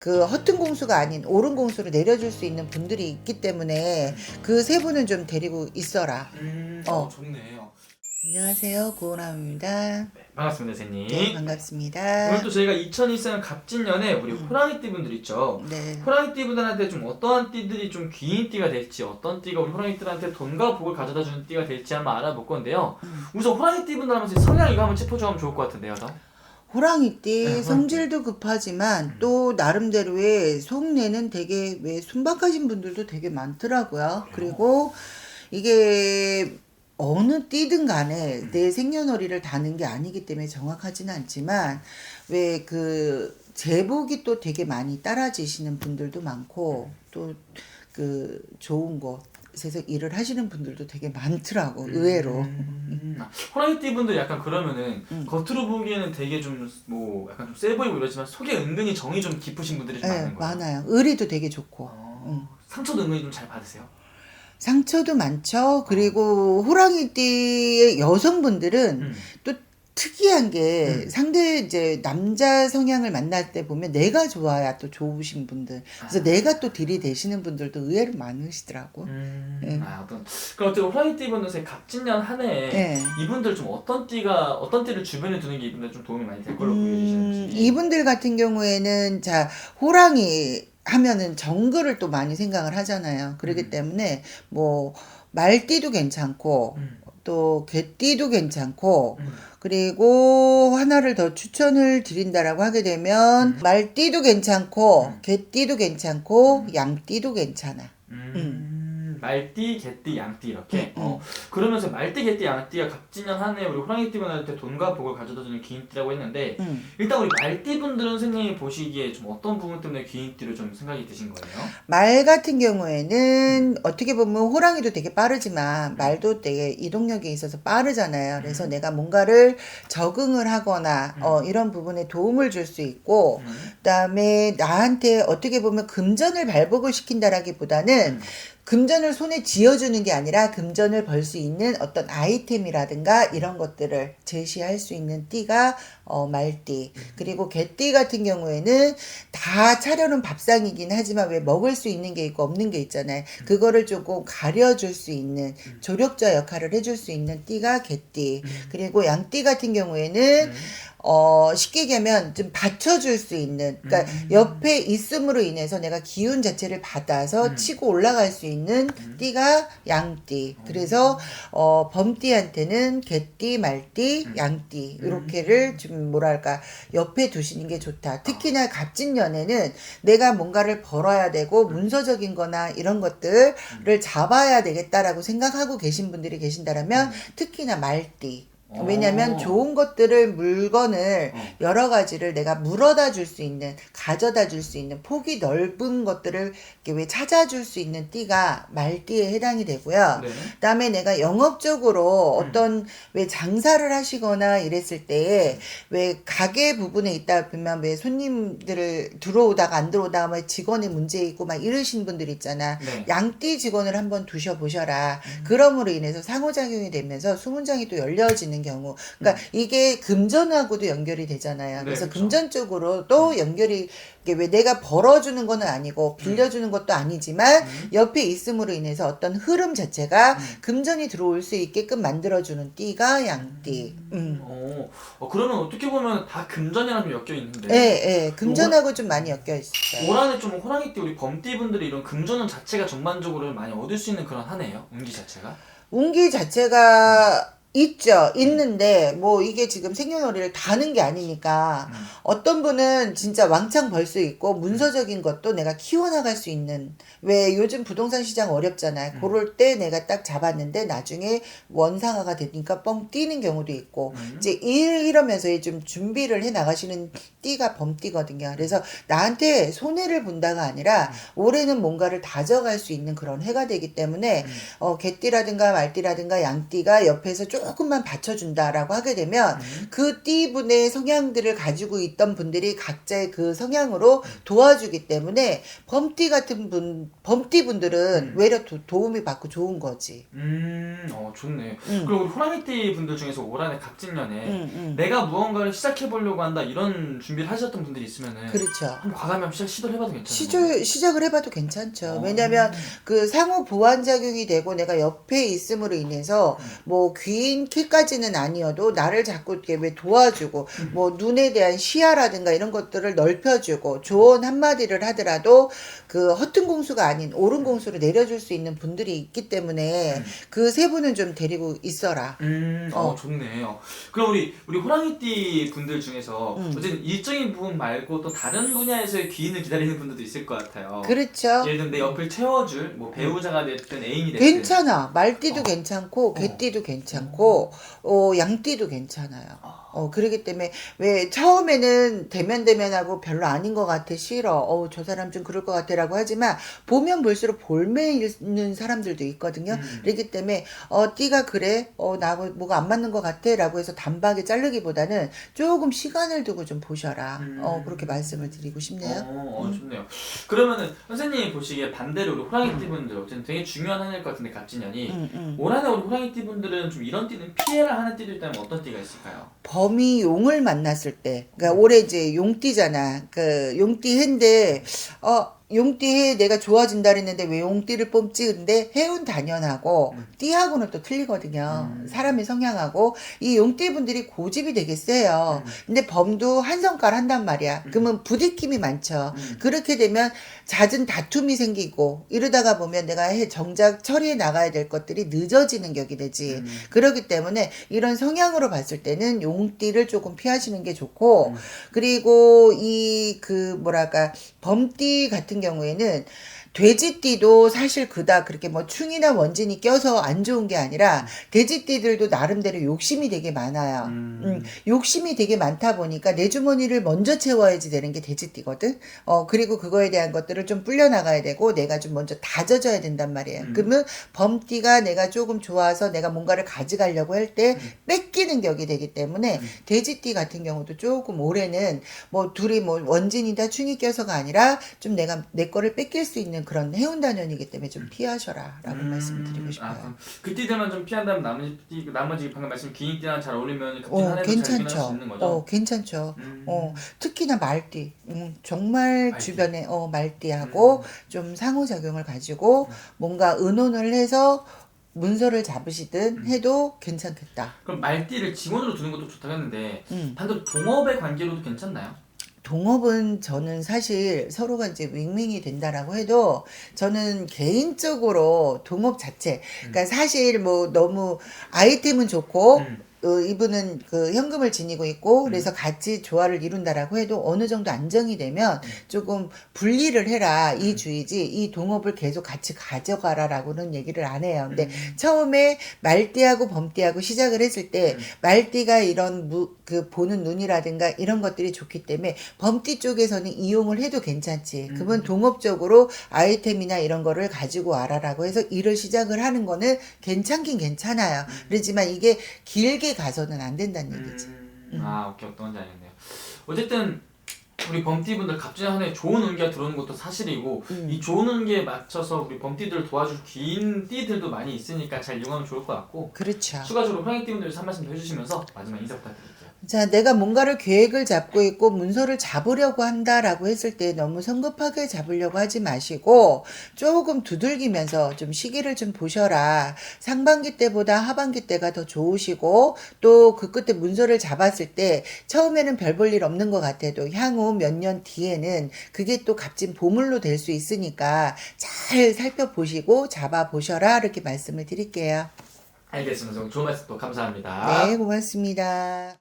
그 허튼 공수가 아닌 옳은 공수로 내려줄 수 있는 분들이 있기 때문에 그 세 분은 좀 데리고 있어라. 음, 어. 어, 좋네요. 안녕하세요, 고은함입니다. 반갑습니다, 선생님. 네, 반갑습니다. 오늘 또 저희가 2024년 갑진년에 우리 음. 호랑이띠 분들 있죠. 네, 호랑이띠 분들한테 좀 어떠한 띠들이 좀 귀인 띠가 될지 어떤 띠가 우리 호랑이띠들한테 돈과 복을 가져다 주는 띠가 될지 한번 알아볼 건데요. 음. 우선 호랑이띠 분들 하면서 성향 이거 한번 짚어주면 좋을 것 같은데요. 더. 호랑이띠 네, 성질도 급하지만 음. 또 나름대로의 속내는 되게 왜 순박하신 분들도 되게 많더라고요. 그리고 이게 어느 띠든 간에 음. 내 생년월일을 다는 게 아니기 때문에 정확하지는 않지만 왜그 제복이 또 되게 많이 따라지시는 분들도 많고 또 그 좋은 곳에서 일을 하시는 분들도 되게 많더라고 의외로. 음. 아, 호랑이띠 분들 약간 그러면은 음. 겉으로 보기에는 되게 좀 뭐 약간 좀 세 보이고 이러지만 속에 은근히 정이 좀 깊으신 분들이 좀 네, 많은 거예요. 많아요. 의리도 되게 좋고. 어, 음. 상처도 은근히 좀 잘 받으세요. 상처도 많죠. 그리고 호랑이띠의 여성분들은 음. 또 특이한 게 음. 상대 이제 남자 성향을 만날 때 보면 내가 좋아야 또 좋으신 분들. 그래서 아. 내가 또 들이대시는 분들도 의외로 많으시더라고. 음, 네. 아, 어떤 그럼 어떻게 호랑이띠 분들 갑진년 한 해에 네. 이분들 좀 어떤 띠가 어떤 띠를 주변에 두는 게 이분들 좀 도움이 많이 될 걸로 음, 보여지시는지. 이분들 같은 경우에는 자 호랑이 하면은 정글을 또 많이 생각을 하잖아요. 그렇기 음. 때문에 뭐 말띠도 괜찮고 음, 또 개띠도 괜찮고 음, 그리고 하나를 더 추천을 드린다라고 하게 되면 음. 말띠도 괜찮고 음. 개띠도 괜찮고 음. 양띠도 괜찮아. 음, 말띠, 개띠, 양띠 이렇게. 음, 어, 그러면서 말띠, 개띠, 양띠가 갑진년 한해 우리 호랑이 띠 분한테 돈과 복을 가져다주는 귀인띠라고 했는데 음. 일단 우리 말띠 분들은 선생님이 보시기에 좀 어떤 부분 때문에 귀인띠로 좀 생각이 드신 거예요? 말 같은 경우에는 어떻게 보면 호랑이도 되게 빠르지만 말도 되게 이동력이 있어서 빠르잖아요. 그래서 음. 내가 뭔가를 적응을 하거나 음. 어, 이런 부분에 도움을 줄 수 있고 음, 그다음에 나한테 어떻게 보면 금전을 발복을 시킨다라기보다는 음. 금전을 손에 쥐어주는 게 아니라 금전을 벌 수 있는 어떤 아이템이라든가 이런 것들을 제시할 수 있는 띠가 어, 말띠. 그리고 개띠 같은 경우에는 다 차려놓은 밥상이긴 하지만 왜 먹을 수 있는 게 있고 없는 게 있잖아요. 그거를 조금 가려줄 수 있는 조력자 역할을 해줄 수 있는 띠가 개띠. 그리고 양띠 같은 경우에는 음. 어, 쉽게 얘기하면 좀 받쳐줄 수 있는, 그러니까 음. 옆에 있음으로 인해서 내가 기운 자체를 받아서 음. 치고 올라갈 수 있는 띠가 양띠. 그래서, 어, 범띠한테는 개띠, 말띠, 음. 양띠. 이렇게를 좀 뭐랄까, 옆에 두시는 게 좋다. 특히나 갑진년에는 내가 뭔가를 벌어야 되고 문서적인 거나 이런 것들을 잡아야 되겠다라고 생각하고 계신 분들이 계신다라면 음. 특히나 말띠. 어. 왜냐면 좋은 것들을 물건을 어. 여러 가지를 내가 물어다 줄 수 있는 가져다 줄 수 있는 폭이 넓은 것들을 이렇게 왜 찾아줄 수 있는 띠가 말띠에 해당이 되고요. 네. 그다음에 내가 영업적으로 음. 어떤 왜 장사를 하시거나 이랬을 때에 왜 가게 부분에 있다 보면 왜 손님들을 들어오다가 안 들어오다가 막 직원의 문제 있고 막 이러신 분들 있잖아. 네. 양띠 직원을 한번 두셔 보셔라. 음. 그럼으로 인해서 상호작용이 되면서 수문장이 또 열려지는 경우. 그러니까 이게 금전하고도 연결이 되잖아요. 음. 네, 그래서 그쵸. 금전 쪽으로 또 연결이 이게 왜 내가 벌어주는 거는 아니고 빌려주는 것도 아니지만 음. 옆에 있음으로 인해서 어떤 흐름 자체가 음. 금전이 들어올 수 있게끔 만들어주는 띠가 양띠. 음. 어, 어, 그러면 어떻게 보면 다 금전이랑 좀 엮여 있는데. 예, 예. 금전하고 좀 많이 엮여 있어요. 올 한해 좀 호랑이 띠 우리 범띠 분들이 이런 금전운 자체가 전반적으로 많이 얻을 수 있는 그런 한 해예요. 운기 자체가. 운기 자체가 있죠. 있는데 뭐 이게 지금 생년월일을 다는 게 아니니까 음. 어떤 분은 진짜 왕창 벌 수 있고 문서적인 것도 내가 키워나갈 수 있는 왜 요즘 부동산 시장 어렵잖아요. 음. 그럴 때 내가 딱 잡았는데 나중에 원상화가 되니까 뻥 뛰는 경우도 있고 음. 이제 일 이러면서 좀 준비를 해 나가시는 띠가 범띠거든요. 그래서 나한테 손해를 본다가 아니라 올해는 뭔가를 다져갈 수 있는 그런 해가 되기 때문에 음. 어, 개띠라든가 말띠라든가 양띠가 옆에서 조금만 받쳐준다라고 하게 되면 그 띠분의 성향들을 가지고 있던 분들이 각자의 그 성향으로 도와주기 때문에 범띠 같은 분, 범띠 분들은 음. 외려 도, 도움이 받고 좋은 거지. 음, 어, 좋네. 음. 그리고 호랑이띠 분들 중에서 올 한해 각진년에 응, 응. 내가 무언가를 시작해보려고 한다 이런 준비를 하셨던 분들이 있으면은 그렇죠. 한번 과감히 한번 시작, 시도를 해봐도 괜찮아요. 시절, 시작을 해봐도 괜찮죠. 어. 왜냐면 그 상호 보완작용이 되고 내가 옆에 있음으로 인해서 음. 뭐 귀인 키까지는 아니어도 나를 자꾸 이렇게 왜 도와주고 음. 뭐 눈에 대한 시야라든가 이런 것들을 넓혀주고 조언 한마디를 하더라도 그 허튼 공수가 아닌 옳은 공수로 내려줄 수 있는 분들이 있기 때문에 음. 그세 분은 좀 데리고 있어라. 음, 어, 어. 좋네요. 그럼 우리 우리 호랑이띠 분들 중에서 음. 어쨌든 일적인 부분 말고 또 다른 분야에서의 귀인을 기다리는 분들도 있을 것 같아요. 그렇죠. 예를 들면 내 옆을 채워줄 뭐 배우자가 됐든 애인이 됐든 괜찮아. 말띠도 어. 괜찮고 개띠도 괜찮고 어 양띠도 괜찮아요. 어 그러기 때문에 왜 처음에는 대면 대면하고 별로 아닌 것 같아 싫어. 어 저 사람 좀 그럴 것 같아라고 하지만 보면 볼수록 볼매 있는 사람들도 있거든요. 음. 그렇기 때문에 어 띠가 그래 어 나하고 뭐가 안 맞는 것 같아라고 해서 단박에 자르기보다는 조금 시간을 두고 좀 보셔라. 음. 어 그렇게 말씀을 드리고 싶네요. 어, 어, 좋네요. 그러면은 선생님이 보시기에 반대로 우리 호랑이띠 분들 어쨌든 되게 중요한 한 해일 것 같은데 갑진년이 음, 음. 올 한해 우리 호랑이띠 분들은 좀 이런 띠는 피해라 하는 띠도 있다면 어떤 띠가 있을까요? 범이 용을 만났을 때, 그러니까 올해 이제 용띠잖아. 그 용띠 해인데, 어, 용띠 해 내가 좋아진다 그랬는데 왜 용띠를 뽑지? 근데 해운 단연하고 음. 띠하고는 또 틀리거든요. 음. 사람의 성향하고 이 용띠 분들이 고집이 되게 세요. 음. 근데 범도 한 성깔 한단 말이야. 음. 그러면 부딪힘이 많죠. 음. 그렇게 되면 잦은 다툼이 생기고 이러다가 보면 내가 해 정작 처리해 나가야 될 것들이 늦어지는 격이 되지. 음. 그렇기 때문에 이런 성향으로 봤을 때는 용띠를 조금 피하시는 게 좋고 음. 그리고 이 그 뭐랄까 범띠 같은 경우에는 돼지띠도 사실 그다 그렇게 뭐 충이나 원진이 껴서 안 좋은 게 아니라 돼지띠들도 나름대로 욕심이 되게 많아요. 음. 음, 욕심이 되게 많다 보니까 내 주머니를 먼저 채워야지 되는 게 돼지띠거든. 어, 그리고 그거에 대한 것들을 좀 불려나가야 되고 내가 좀 먼저 다져져야 된단 말이에요. 음. 그러면 범띠가 내가 조금 좋아서 내가 뭔가를 가져가려고 할때 음. 뺏기는 격이 되기 때문에 음. 돼지띠 같은 경우도 조금 올해는 뭐 둘이 뭐 원진이다 충이 껴서가 아니라 좀 내가 내 거를 뺏길 수 있는 그런 해운 단연이기 때문에 좀 피하셔라 라고 음. 말씀드리고 아, 싶어요. 그럼 그 띠들만 좀 피한다면 나머지 띠, 나머지 방금 말씀 귀인띠랑 잘 어울리면 어, 괜찮죠. 있는. 어, 괜찮죠. 음. 어, 특히나 말띠. 음, 정말 말띠. 주변에 어, 말띠하고 음. 좀 상호작용을 가지고 뭔가 의논을 해서 문서를 잡으시든 음. 해도 괜찮겠다. 그럼 말띠를 직원으로 두는 것도 좋다고 했는데 음. 반대로 동업의 관계로도 괜찮나요? 동업은 저는 사실 서로가 이제 윙윙이 된다라고 해도 저는 개인적으로 동업 자체, 그러니까 사실 뭐 너무 아이템은 좋고 음. 어, 이분은 그 현금을 지니고 있고 그래서 같이 조화를 이룬다라고 해도 어느 정도 안정이 되면 조금 분리를 해라 이 주의지 이 동업을 계속 같이 가져가라라고는 얘기를 안 해요. 근데 음. 처음에 말띠하고 범띠하고 시작을 했을 때 음. 말띠가 이런 무, 그 보는 눈이라든가 이런 것들이 좋기 때문에 범띠 쪽에서는 이용을 해도 괜찮지. 음. 그러면 동업적으로 아이템이나 이런 거를 가지고 와라라고 해서 일을 시작을 하는 거는 괜찮긴 괜찮아요. 음. 그렇지만 이게 길게 가서는 안 된다는 얘기지. 음. 아 오케이 어떤 건지 알겠네요. 어쨌든 우리 범띠분들 갑자기 한해 좋은 운기가 들어오는 것도 사실이고 음. 이 좋은 운기에 맞춰서 우리 범띠들을 도와줄 긴 띠들도 많이 있으니까 잘 이용하면 좋을 것 같고 그렇죠. 추가적으로 호랑이띠분들에서 한 말씀 더 해주시면서 마지막 인사 부탁드릴게요. 자, 내가 뭔가를 계획을 잡고 있고 문서를 잡으려고 한다라고 했을 때 너무 성급하게 잡으려고 하지 마시고 조금 두들기면서 좀 시기를 좀 보셔라. 상반기 때보다 하반기 때가 더 좋으시고 또 그 끝에 문서를 잡았을 때 처음에는 별 볼 일 없는 것 같아도 향후 몇 년 뒤에는 그게 또 값진 보물로 될 수 있으니까 잘 살펴보시고 잡아보셔라. 이렇게 말씀을 드릴게요. 알겠습니다. 좋은 말씀 또 감사합니다. 네, 고맙습니다.